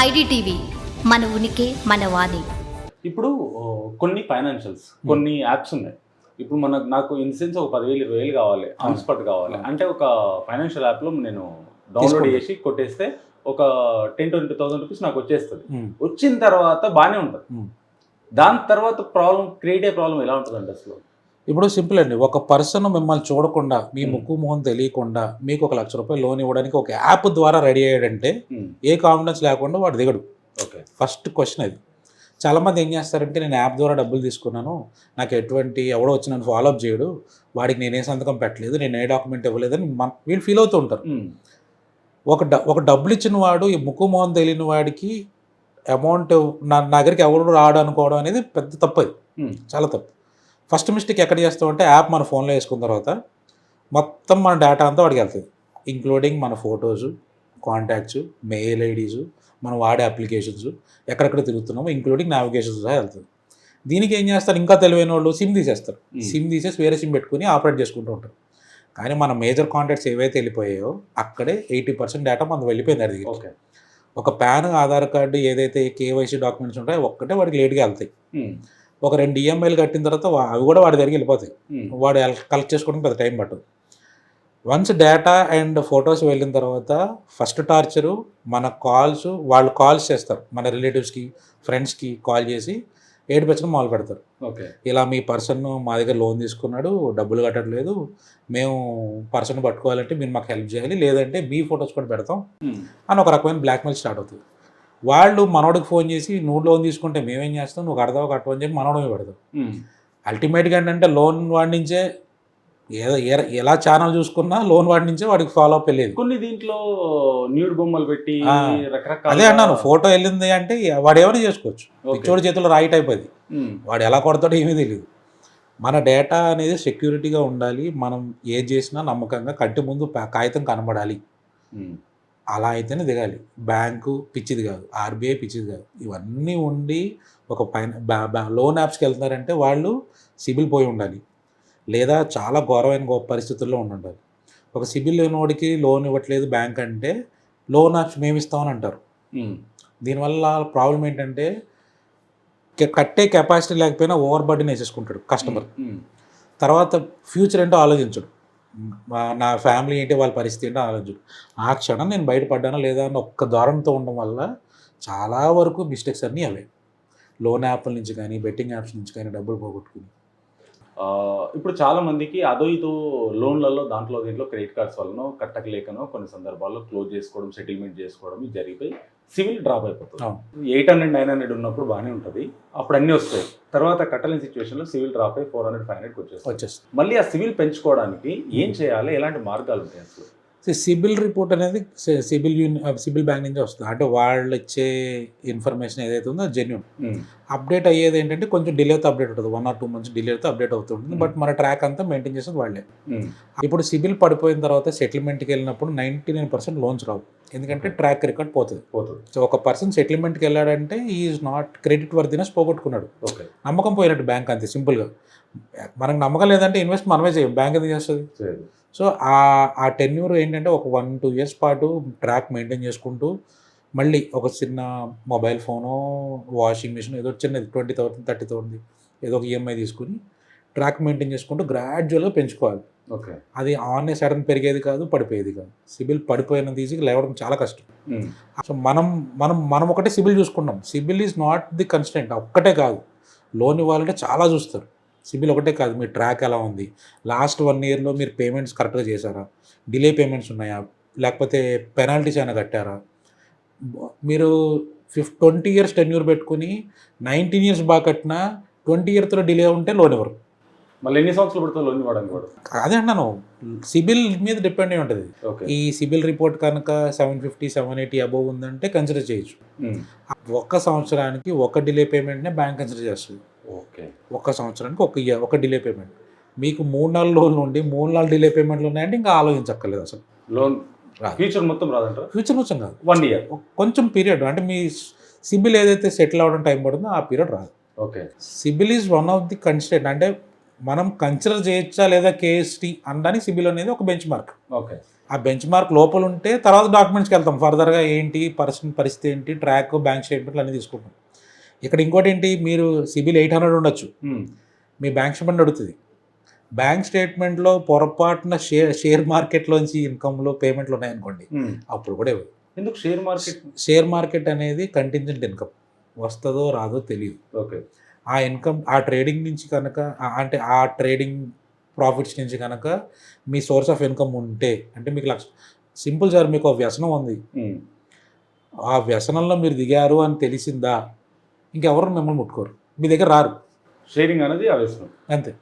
IDTV మన ఉనికి మన వాణి ఇప్పుడు కొన్ని ఫైనాన్షియల్స్ కొన్ని యాప్స్ ఉన్నాయి ఇప్పుడు మనకు నాకు ఇన్ సెన్స్ ఒక పదివేలు ఇరవై వేలు కావాలి ఆన్ అవును. స్పాట్ కావాలి అవును. అంటే ఒక ఫైనాన్షియల్ యాప్లో నేను డౌన్లోడ్. చేసి కొట్టేస్తే ఒక టెన్ ట్వంటీ థౌసండ్ రూపీస్ నాకు వచ్చేస్తుంది. వచ్చిన తర్వాత బాగానే ఉంటుంది. దాని తర్వాత ప్రాబ్లం క్రియేట్ అయ్యే ప్రాబ్లం ఎలా ఉంటుందండి అసలు ఇప్పుడు సింపుల్ అండి. ఒక పర్సన్ మిమ్మల్ని చూడకుండా మీ. ముక్కు మొహం తెలియకుండా మీకు ఒక లక్ష రూపాయలు లోన్ ఇవ్వడానికి ఒక యాప్ ద్వారా రెడీ అయ్యాడంటే ఏ కాన్ఫిడెన్స్ లేకుండా వాడు దిగడు. ఓకే. ఫస్ట్ క్వశ్చన్ అది. చాలామంది ఏం చేస్తారంటే నేను యాప్ ద్వారా డబ్బులు తీసుకున్నాను. నాకు ఎటువంటి ఎవడో వచ్చి నన్ను ఫాలో అప్ చేయడు. వాడికి నేనే సంతకం పెట్టలేదు. నేను ఏ డాక్యుమెంట్ ఇవ్వలేదని మన వీళ్ళు ఫీల్ అవుతూ ఉంటారు. ఒక డ ఒక డబ్బులు ఇచ్చిన వాడు ఈ ముక్కు మొహం తెలియని వాడికి అమౌంట్ నా నా దగ్గరికి ఎవరు రాడు అనుకోవడం అనేది పెద్ద తప్పు అది. చాలా తప్పు. ఫస్ట్ మిస్టేక్ ఎక్కడ చేస్తామంటే యాప్ మన ఫోన్లో వేసుకున్న తర్వాత మొత్తం మన డేటా అంతా వాడికి వెళ్తుంది. ఇంక్లూడింగ్ మన ఫొటోస్ కాంటాక్ట్స్ మెయిల్ ఐడీస్ మనం వాడే అప్లికేషన్స్ ఎక్కడెక్కడ తిరుగుతున్నామో ఇంక్లూడింగ్ నావిగేషన్స్ సహా వెళ్తుంది. దీనికి ఏం చేస్తారు? ఇంకా తెలివైన వాళ్ళు సిమ్ తీసేస్తారు. Hmm. సిమ్ తీసేసి వేరే సిమ్ పెట్టుకుని ఆపరేట్ చేసుకుంటూ ఉంటారు. కానీ మన మేజర్ కాంటాక్ట్స్ ఏవైతే వెళ్ళిపోయాయో అక్కడే ఎయిటీ పర్సెంట్ డేటా మనకు వెళ్ళిపోయింది అది ఓకే ఒక పాన్ ఆధార్ కార్డు ఏదైతే కేవైసీ డాక్యుమెంట్స్ ఉంటాయో ఒక్కటే వాడికి లేట్గా వెళ్తాయి. ఉమ్, ఒక రెండు ఈఎంఐలు కట్టిన తర్వాత అవి కూడా వాడి దగ్గరికి వెళ్ళిపోతాయి. వాడు కలెక్ట్ చేసుకోవడానికి పెద్ద టైం పట్టదు. వన్స్ డేటా అండ్ ఫొటోస్ వెళ్ళిన తర్వాత ఫస్ట్ టార్చరు మన కాల్స్ వాళ్ళు కాల్స్ చేస్తారు. మన రిలేటివ్స్కి ఫ్రెండ్స్కి కాల్ చేసి ఏడిపించడం మొదలు పెడతారు. ఓకే. ఇలా మీ పర్సన్ మా దగ్గర లోన్ తీసుకున్నాడు డబ్బులు కట్టట్లేదు మేము పర్సన్ పట్టుకోవాలంటే మీరు మాకు హెల్ప్ చేయాలి లేదంటే మీ ఫొటోస్ కూడా పెడతాం అని ఒక రకమైన బ్లాక్మెయిల్ స్టార్ట్ అవుతుంది. వాళ్ళు మనోడికి ఫోన్ చేసి నువ్వు లోన్ తీసుకుంటే మేమేం చేస్తాం? నువ్వు కడతావు కట్టవు? అని చెప్పి మనోడమే పెడతాం. ఉమ్, అల్టిమేట్గా ఏంటంటే లోన్ వాడి నుంచే ఏదో ఎలా ఛానల్ చూసుకున్నా లోన్ వాడి నుంచే వాడికి ఫాలో అప్ వెళ్ళేది కొన్ని దీంట్లో న్యూడ్ బొమ్మలు పెట్టి రకరకాల అదే అన్నాను ఫోటో వెళ్ళింది అంటే వాడు ఏమైనా చేసుకోవచ్చు. పిచ్చోడి చేతిలో రాయి టైప్ అది. వాడు ఎలా కొడతాడో ఏమీ తెలియదు మన డేటా అనేది సెక్యూరిటీగా ఉండాలి. మనం ఏది చేసినా నమ్మకంగా కంటి ముందు కాగితం కనబడాలి. అలా అయితేనే దిగాలి. బ్యాంకు పిచ్చిది కాదు. ఆర్బీఐ పిచ్చిది కాదు. ఇవన్నీ ఉండి ఒక పైన లోన్ యాప్స్కి వెళ్తున్నారంటే వాళ్ళు సిబిల్ పోయి ఉండాలి. లేదా చాలా ఘోరమైన గొప్ప పరిస్థితుల్లో ఉండి ఉండాలి. ఒక సిబిల్ లేనివాడికి లోన్ ఇవ్వట్లేదు బ్యాంక్ అంటే లోన్ యాప్స్ మేము ఇస్తామని అంటారు దీనివల్ల ప్రాబ్లం ఏంటంటే కట్టే కెపాసిటీ లేకపోయినా ఓవర్ బర్డెన్ వేసేసుకుంటాడు కస్టమర్. తర్వాత ఫ్యూచర్ ఏంటో ఆలోచించడు. నా ఫ్యామిలీ ఏంటి వాళ్ళ పరిస్థితి ఏంటో ఆలోచన ఆ క్షణం నేను బయటపడ్డానా లేదా అని ఒక్క ద్వారంతో ఉండడం వల్ల చాలా వరకు మిస్టేక్స్ అన్నీ అవే. లోన్ యాప్ల నుంచి కానీ బెట్టింగ్ యాప్స్ నుంచి కానీ డబ్బులు పోగొట్టుకుని. ఇప్పుడు చాలా మందికి అదో ఇదో లోన్లలో దాంట్లో దీంట్లో క్రెడిట్ కార్డ్స్ వల్లనో కట్టకలేకనో కొన్ని సందర్భాల్లో క్లోజ్ చేసుకోవడం సెటిల్మెంట్ చేసుకోవడం జరిగిపోయి సివిల్ డ్రాప్ అయిపోతుంది. ఎయిట్ హండ్రెడ్ నైన్ హండ్రెడ్ ఉన్నప్పుడు బాగానే ఉంటుంది. అప్పుడు అన్నీ వస్తాయి. తర్వాత కట్టలేని సిచ్యువేషన్లో సివిల్ డ్రాప్ అయ్యి ఫోర్ హండ్రెడ్ ఫైవ్ హండ్రెడ్కి వచ్చేస్తుంది వచ్చేస్తుంది మళ్ళీ ఆ సివిల్ పెంచుకోవడానికి ఏం చేయాలి? ఎలాంటి మార్గాలు ఉంటాయి అసలు? సిబిల్ రిపోర్ట్ అనేది సిబిల్ యూని సిబిల్ బ్యాంక్ నుంచి వస్తుంది. అంటే వాళ్ళు ఇచ్చే ఇన్ఫర్మేషన్ ఏదైతే ఉందో జెన్యున్ అప్డేట్ అయ్యేది ఏంటంటే కొంచెం డిలేతో అప్డేట్ ఉంటుంది. వన్ ఆర్ టూ మంత్స్ డిలేతో అప్డేట్ అవుతుంటుంది బట్ మన ట్రాక్ అంతా మెయింటైన్ చేసేది వాళ్ళే. ఉమ్, ఇప్పుడు సిబిల్ పడిపోయిన తర్వాత సెటిల్మెంట్కి వెళ్ళినప్పుడు నైంటీ నైన్ పర్సెంట్ లోన్స్ రావు. ఎందుకంటే ట్రాక్ రికార్డ్ పోతుంది. పోతుంది. సో ఒక పర్సన్ సెటిల్మెంట్కి వెళ్ళాడంటే ఈజ్ నాట్ క్రెడిట్ వర్దినెస్ పోగొట్టుకున్నాడు. ఓకే నమ్మకం పోయినట్టు బ్యాంక్ అంతే సింపుల్గా మనకు నమ్మకం లేదంటే ఇన్వెస్ట్ మనమే చేయం. బ్యాంక్ ఎందుకు చేస్తుంది. సో ఆ ఆ టెన్యూర్ ఏంటంటే ఒక వన్ టూ ఇయర్స్ పాటు ట్రాక్ మెయింటైన్ చేసుకుంటూ మళ్ళీ ఒక చిన్న మొబైల్ ఫోను వాషింగ్ మిషన్ ఏదో చిన్నది ట్వంటీ థౌసండ్ థర్టీ థౌసండ్ ఏదో ఒక ఈఎంఐ తీసుకుని ట్రాక్ మెయింటైన్ చేసుకుంటూ గ్రాడ్యువల్గా పెంచుకోవాలి. ఓకే. అది ఆన్ సడన్ పెరిగేది కాదు పడిపోయేది కాదు. సిబిల్ పడిపోయిన ఈజీగా లేవడం చాలా కష్టం. సో మనం మనం మనం ఒకటే సిబిల్ చూసుకున్నాం CIBIL is not the constant ఒక్కటే కాదు. లోన్ ఇవ్వాలంటే చాలా చూస్తారు. సిబిల్ ఒకటే కాదు మీ ట్రాక్ ఎలా ఉంది? లాస్ట్ వన్ ఇయర్లో మీరు పేమెంట్స్ కరెక్ట్గా చేశారా? డిలే పేమెంట్స్ ఉన్నాయా? లేకపోతే పెనాల్టీస్ ఏమైనా కట్టారా? మీరు ఫిఫ్ ట్వంటీ ఇయర్స్ టెన్యూర్ పెట్టుకుని నైన్టీన్ ఇయర్స్ బాగా కట్టినా ట్వంటీ ఇయర్స్లో డిలే ఉంటే లోన్ ఇవ్వరు మళ్ళీ ఎన్ని సంవత్సరాలు పడుతుంది లోన్ ఇవ్వడానికి కూడా? అదే అంటున్నాను సిబిల్ మీద డిపెండ్ అయి ఉంటుంది. ఓకే. ఈ సిబిల్ రిపోర్ట్ కనుక seven fifty seven eighty above ఉందంటే కన్సిడర్ చేయొచ్చు. ఒక్క సంవత్సరానికి ఒక డిలే పేమెంట్నే బ్యాంక్ కన్సిడర్ చేస్తుంది. ఓకే. ఒక్క సంవత్సరానికి ఒక ఇయర్ ఒక డిలే పేమెంట్ మీకు మూడు నాలుగు లోన్లు ఉండి మూడు నాలుగు డిలే పేమెంట్లు ఉన్నాయంటే ఇంకా ఆలోచించక్కర్లేదు అసలు. లోన్. ఫ్యూచర్ మొత్తం రాదంటారా? ఫ్యూచర్ కొంచెం కాదు. వన్ ఇయర్ కొంచెం పీరియడ్ అంటే మీ సిబిల్ ఏదైతే సెటిల్ అవ్వడం టైం పడుతుందో ఆ పీరియడ్ రాదు. Okay. CIBIL is one of the constant అంటే మనం కన్సిడర్ చేయొచ్చా లేదా కేఎస్టీ అనడానికి సిబిల్ అనేది ఒక బెంచ్ మార్క్ ఓకే. ఆ బెంచ్ మార్క్ లోపల ఉంటే తర్వాత డాక్యుమెంట్స్కి వెళ్తాం. ఫర్దర్గా ఏంటి పర్సన్ పరిస్థితి ఏంటి ట్రాక్ బ్యాంక్ స్టేట్మెంట్లు అన్నీ తీసుకుంటాం. ఇక్కడ ఇంకోటి ఏంటి మీరు సిబిల్ ఎయిట్ హండ్రెడ్ ఉండొచ్చు. మీ బ్యాంక్ స్టేట్మెంట్ అడుగుతుంది బ్యాంక్ స్టేట్మెంట్లో పొరపాటున షేర్ షేర్ మార్కెట్లోంచి ఇన్కమ్లో పేమెంట్లు ఉన్నాయనుకోండి. అప్పుడు కూడా ఇవ్వదు ఎందుకు షేర్ మార్కెట్? షేర్ మార్కెట్ అనేది కంటింజెంట్ ఇన్కమ్. వస్తుందో రాదో తెలియదు. ఓకే. ఆ ఇన్కమ్ ఆ ట్రేడింగ్ నుంచి కనుక అంటే ఆ ట్రేడింగ్ ప్రాఫిట్స్ నుంచి కనుక మీ సోర్స్ ఆఫ్ ఇన్కమ్ ఉంటే అంటే మీకు లక్ష సింపుల్ సార్ మీకు ఒక వ్యసనం ఉంది. ఆ వ్యసనంలో మీరు దిగారు అని తెలిసిందా? ఇంకెవరు మిమ్మల్ని ముట్టుకోరు. మీ దగ్గర రారు. షేరింగ్ అనేది ఆవేశం. అంతే.